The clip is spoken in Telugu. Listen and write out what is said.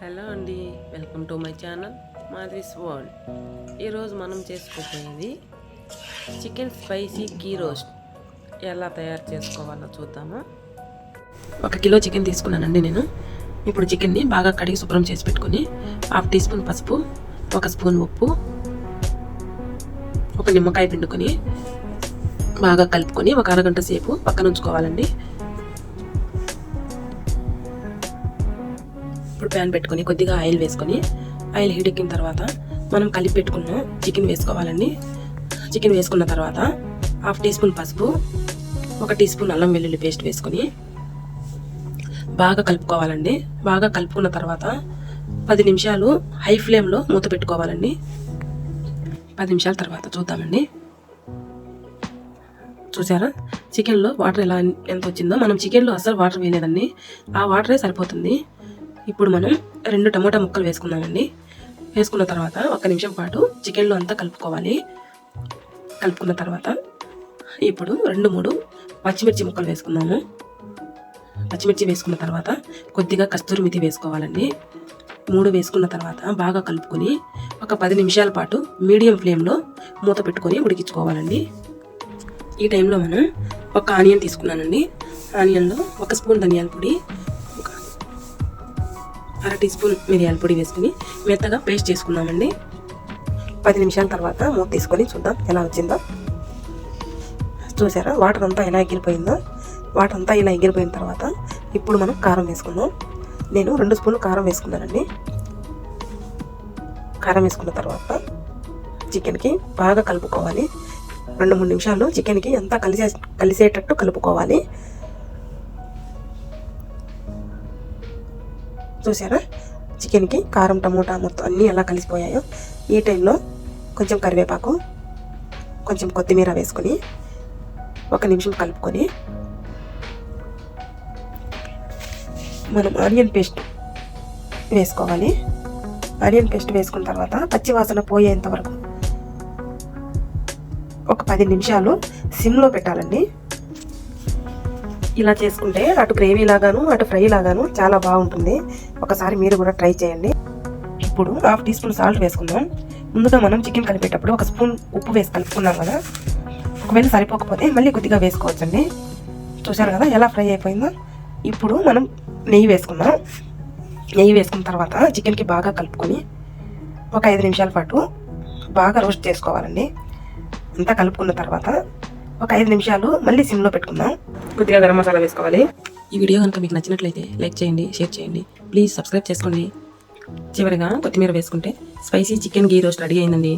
హలో అండి welcome to my channel Madhavi's world ఈరోజు మనం చేసుకోబోయేది చికెన్ స్పైసీ గీ రోస్ట్ ఎలా తయారు చేసుకోవాలో చూద్దామా? ఒక కిలో చికెన్ తీసుకున్నానండి నేను. ఇప్పుడు చికెన్ని బాగా కడిగి శుభ్రం చేసి పెట్టుకొని హాఫ్ టీ స్పూన్ పసుపు ఒక స్పూన్ ఉప్పు ఒక నిమ్మకాయ పిండుకొని బాగా కలుపుకొని ఒక అరగంట సేపు పక్కన ఉంచుకోవాలండి. ఇప్పుడు ప్యాన్ పెట్టుకొని కొద్దిగా ఆయిల్ వేసుకొని ఆయిల్ హీట్ ఎక్కిన తర్వాత మనం కలిపి పెట్టుకున్న చికెన్ వేసుకోవాలండి. చికెన్ వేసుకున్న తర్వాత హాఫ్ టీ స్పూన్ పసుపు ఒక టీ స్పూన్ అల్లం వెల్లుల్లి పేస్ట్ వేసుకొని బాగా కలుపుకోవాలండి. బాగా కలుపుకున్న తర్వాత పది నిమిషాలు హై ఫ్లేమ్లో మూత పెట్టుకోవాలండి. పది నిమిషాల తర్వాత చూద్దామండి. చూసారా? చికెన్లో వాటర్ ఎలా ఎంత వచ్చిందో? మనం చికెన్లో అస్సలు వాటర్ వేయలేదండి. ఆ వాటరే సరిపోతుంది. ఇప్పుడు మనం రెండు టమోటా ముక్కలు వేసుకుందామండి. వేసుకున్న తర్వాత ఒక నిమిషం పాటు చికెన్లో అంతా కలుపుకోవాలి. కలుపుకున్న తర్వాత ఇప్పుడు రెండు మూడు పచ్చిమిర్చి ముక్కలు వేసుకుందాము. పచ్చిమిర్చి వేసుకున్న తర్వాత కొద్దిగా కస్తూరి మితి వేసుకోవాలండి. మూడు వేసుకున్న తర్వాత బాగా కలుపుకొని ఒక పది నిమిషాల పాటు మీడియం ఫ్లేమ్లో మూత పెట్టుకొని ఉడికించుకోవాలండి. ఈ టైంలో మనం ఒక ఆనియన్ తీసుకున్నానండి. ఆనియన్లో ఒక స్పూన్ ధనియాల పొడి అర టీ స్పూన్ మిరియాల పొడి వేసుకుని మెత్తగా పేస్ట్ చేసుకున్నామండి. పది నిమిషాల తర్వాత మూత తీసుకొని చూద్దాం ఎలా వచ్చిందో. చూసారా? వాటర్ అంతా ఎలా ఎగిరిపోయిందో? వాటర్ అంతా ఇలా ఎగిరిపోయిన తర్వాత ఇప్పుడు మనం కారం వేసుకుందాం. నేను రెండు స్పూన్లు కారం వేసుకున్నానండి. కారం వేసుకున్న తర్వాత చికెన్కి బాగా కలుపుకోవాలి. రెండు మూడు నిమిషాలు చికెన్కి అంతా కలిసే కలిసేటట్టు కలుపుకోవాలి. చూసారా? చికెన్కి కారం టమోటా మొత్తం అన్నీ ఎలా కలిసిపోయాయో. ఈ టైంలో కొంచెం కరివేపాకు కొంచెం కొత్తిమీర వేసుకొని ఒక నిమిషం కలుపుకొని మనం ఆనియన్ పేస్ట్ వేసుకోవాలి. ఆనియన్ పేస్ట్ వేసుకున్న తర్వాత పచ్చివాసన పోయేంత వరకు ఒక పది నిమిషాలు సిమ్లో పెట్టాలండి. ఇలా చేసుకుంటే అటు గ్రేవీ లాగాను అటు ఫ్రై లాగాను చాలా బాగుంటుంది. ఒకసారి మీరు కూడా ట్రై చేయండి. ఇప్పుడు హాఫ్ టీ స్పూన్ సాల్ట్ వేసుకుందాం. ముందుగా మనం చికెన్ కలిపేటప్పుడు ఒక స్పూన్ ఉప్పు వేసి కలుపుకున్నాం కదా. ఒకవేళ సరిపోకపోతే మళ్ళీ కొద్దిగా వేసుకోవచ్చండి. చూశారు కదా ఎలా ఫ్రై అయిపోయిందో? ఇప్పుడు మనం నెయ్యి వేసుకుందాం. నెయ్యి వేసుకున్న తర్వాత చికెన్కి బాగా కలుపుకొని ఒక ఐదు నిమిషాల పాటు బాగా రోస్ట్ చేసుకోవాలండి. అంతా కలుపుకున్న తర్వాత ఒక ఐదు నిమిషాలు మళ్ళీ సిమ్లో పెట్టుకుందాం. కొద్దిగా గరం మసాలా వేసుకోవాలి. ఈ వీడియో కనుక మీకు నచ్చినట్లయితే లైక్ చేయండి షేర్ చేయండి. ప్లీజ్ సబ్స్క్రైబ్ చేసుకోండి. చివరిగా కొత్తిమీర వేసుకుంటే spicy chicken ghee roast ready అయిందండి.